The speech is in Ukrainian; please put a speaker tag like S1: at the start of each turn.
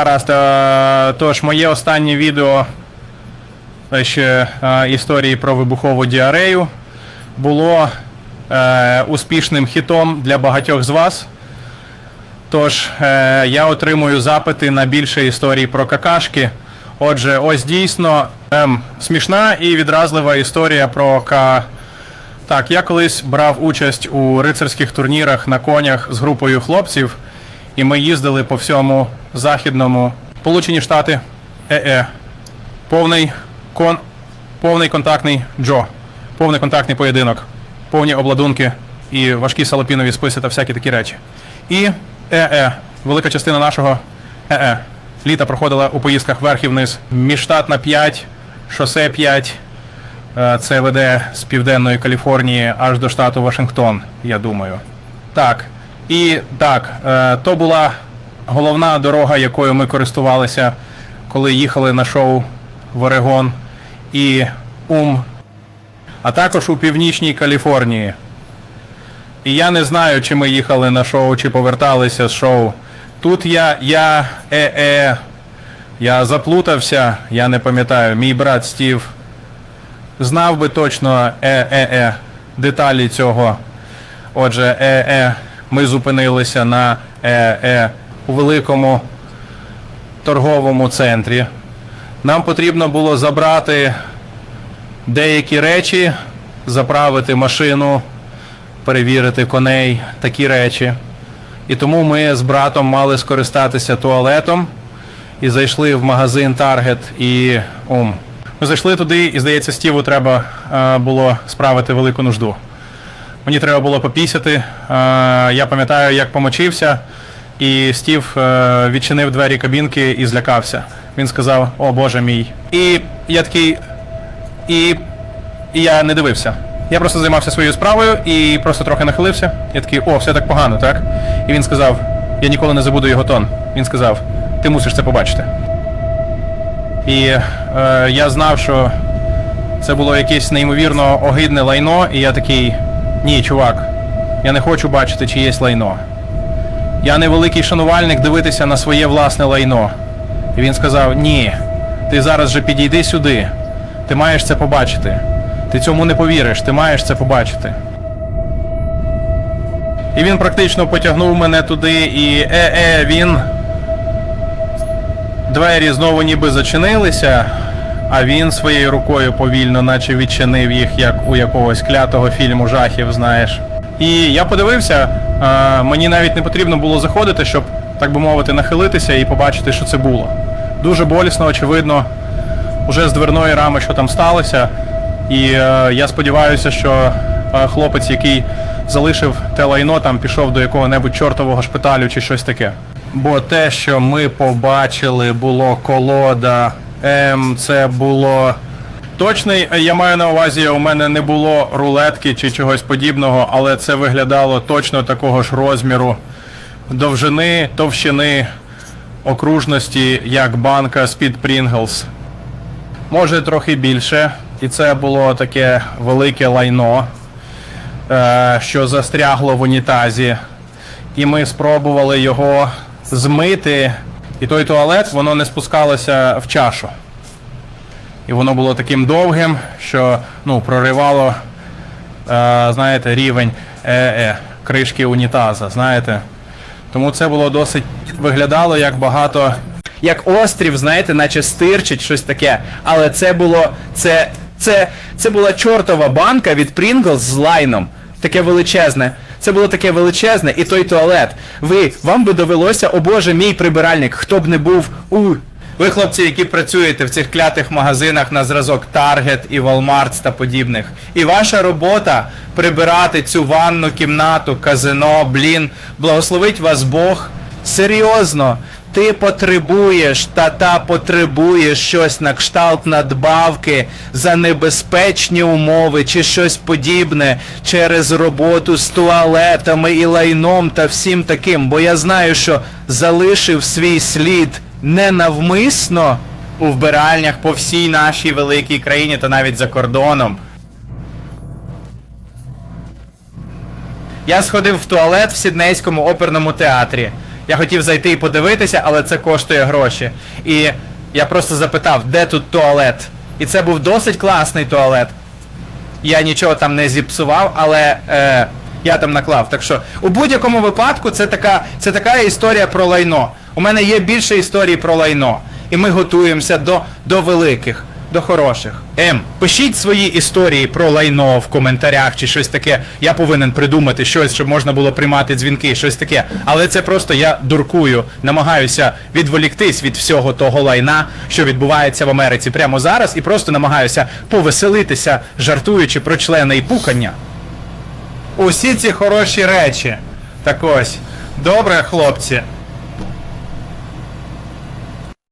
S1: Гаразд. е, Тож, моє останнє відео е, ще е, історії про вибухову діарею було е, успішним хітом для багатьох з вас. Тож, е, я отримую запити на більше історій про какашки. Отже, ось дійсно ем, смішна і відразлива історія про К. Так, я колись брав участь у рицарських турнірах на конях з групою хлопців, і ми їздили по всьому західному Сполучені Штати. ЕЕ. Повний кон. Повний контактний Джо. Повний контактний поєдинок. Повні обладунки і важкі салопінові списи та всякі такі речі. І ЕЕ. Велика частина нашого ЕЕ. Літа проходила у поїздках вверх і вниз. Міжштатна 5, шосе 5. Е, Це веде з південної Каліфорнії аж до штату Вашингтон, я думаю. Так. І так, е, то була головна дорога, якою ми користувалися, коли їхали на шоу в Орегон і Ум, а також у північній Каліфорнії. І я не знаю, чи ми їхали на шоу, чи поверталися з шоу. Тут я, я, е-е, я заплутався, я не пам'ятаю, мій брат Стів знав би точно е-е-е деталі цього. Отже, е-е, ми зупинилися на е-е у великому торговому центрі. Нам потрібно було забрати деякі речі, заправити машину, перевірити коней, такі речі. І тому ми з братом мали скористатися туалетом і зайшли в магазин Target і ум. Ми зайшли туди, і здається, Стіву треба е, було справити велику нужду. Мені треба було попісяти. Е, я пам'ятаю, як помочився, і Стів е, відчинив двері кабінки і злякався. Він сказав: О Боже мій. І я такий. І, і я не дивився. Я просто займався своєю справою і просто трохи нахилився. Я такий, о, все так погано, так? І він сказав: я ніколи не забуду його тон. Він сказав: ти мусиш це побачити. І е, я знав, що це було якесь неймовірно огидне лайно, і я такий, ні, чувак, я не хочу бачити чиєсь лайно. Я не великий шанувальник дивитися на своє власне лайно. І він сказав: Ні, ти зараз же підійди сюди. Ти маєш це побачити. Ти цьому не повіриш, ти маєш це побачити. І він практично потягнув мене туди, і е-е, він. Двері знову ніби зачинилися, а він своєю рукою повільно, наче відчинив їх, як у якогось клятого фільму жахів, знаєш. І я подивився, а, мені навіть не потрібно було заходити, щоб, так би мовити, нахилитися і побачити, що це було. Дуже болісно, очевидно, уже з дверної рами, що там сталося. І е, я сподіваюся, що е, хлопець, який залишив те лайно, там пішов до якого-небудь чортового шпиталю чи щось таке. Бо те, що ми побачили, було колода. Ем, це було. Точний, я маю на увазі, у мене не було рулетки чи чогось подібного, але це виглядало точно такого ж розміру. Довжини, товщини, окружності, як банка з-під Pringles. Може трохи більше. І це було таке велике лайно, е, що застрягло в унітазі. І ми спробували його змити. І той туалет, воно не спускалося в чашу. І воно було таким довгим, що ну, проривало, е, знаєте, рівень е-е, кришки унітаза, знаєте. Тому це було досить виглядало як багато
S2: як острів, знаєте, наче стирчить щось таке. Але це було. Це. Це. Це була чортова банка від Pringles з лайном. Таке величезне. Це було таке величезне, і той туалет. Ви, вам би довелося, о боже, мій прибиральник, хто б не був у. Ви, хлопці, які працюєте в цих клятих магазинах на зразок Target і Walmart та подібних. І ваша робота прибирати цю ванну кімнату, казино, блін, благословить вас Бог. Серйозно, ти потребуєш та та потребуєш щось на кшталт надбавки за небезпечні умови чи щось подібне через роботу з туалетами і лайном та всім таким, бо я знаю, що залишив свій слід ненавмисно у вбиральнях по всій нашій великій країні та навіть за кордоном. Я сходив в туалет в Сіднейському оперному театрі. Я хотів зайти і подивитися, але це коштує гроші. І я просто запитав, де тут туалет? І це був досить класний туалет. Я нічого там не зіпсував, але е, я там наклав. Так що у будь-якому випадку це така, це така історія про лайно. У мене є більше історій про лайно. І ми готуємося до, до великих, до хороших. Ем, пишіть свої історії про лайно в коментарях чи щось таке. Я повинен придумати щось, щоб можна було приймати дзвінки, щось таке. Але це просто я дуркую, намагаюся відволіктись від всього того лайна, що відбувається в Америці прямо зараз, і просто намагаюся повеселитися, жартуючи про члени і пукання. Усі ці хороші речі. Так ось. Добре, хлопці.